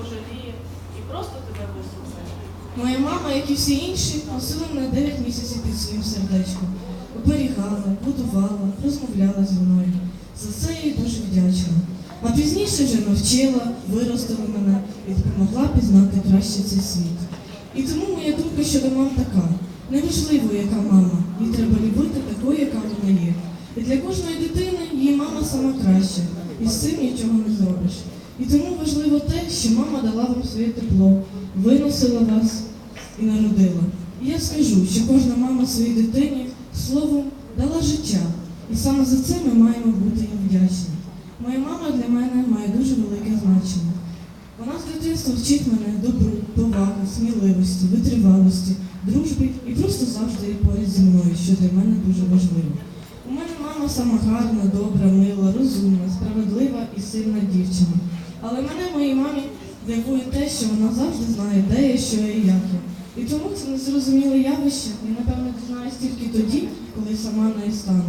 пожаліє і просто тебе вислухає. Моя мама, як і всі інші, носила мене 9 місяців під своїм сердечком. Оберігала, будувала, розмовляла зі мною. За це я їй дуже вдячна. А пізніше вже навчила, виростила мене і допомогла пізнати краще цей світ. І тому моя думка щодо мам така. Неважливо, яка мама, її треба любити такою, яка вона є. І для кожної дитини її мама сама краща, і з цим нічого не зробиш. І тому важливо те, що мама дала вам своє тепло, виносила вас і народила. І я скажу, що кожна мама своїй дитині словом дала життя. І саме за це ми маємо бути їм вдячні. Моя мама для мене має дуже велике значення. Вона з дитинства вчить мене добру, поваги, сміливості, витривалості, дружбі і просто завжди є поряд зі мною, що для мене дуже важливо. У мене мама сама гарна, добра, мила, розумна, справедлива і сильна дівчина. Але мене моїй мамі дивує те, що вона завжди знає, де я, що я і як я. І тому це незрозуміле явище, я напевно дізнаюсь тільки тоді, коли сама нею стану.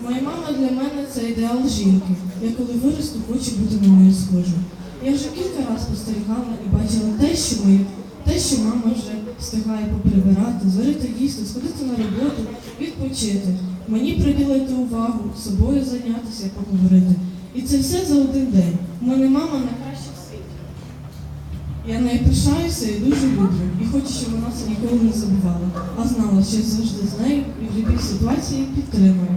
Моя мама для мене це ідеал жінки. Я коли виросту, хочу бути на неї схожа. Я вже кілька разів спостерігала і бачила те, що ми, те, що мама вже встигає поприбирати, зварити їсти, сходити на роботу, відпочити, мені приділити увагу, собою зайнятися, поговорити. І це все за один день. У мене мама найкраща в світі. Я нею пишаюся і дуже люблю. І хочу, щоб вона це ніколи не забувала, а знала, що я завжди з нею і в будь-якій ситуації підтримую.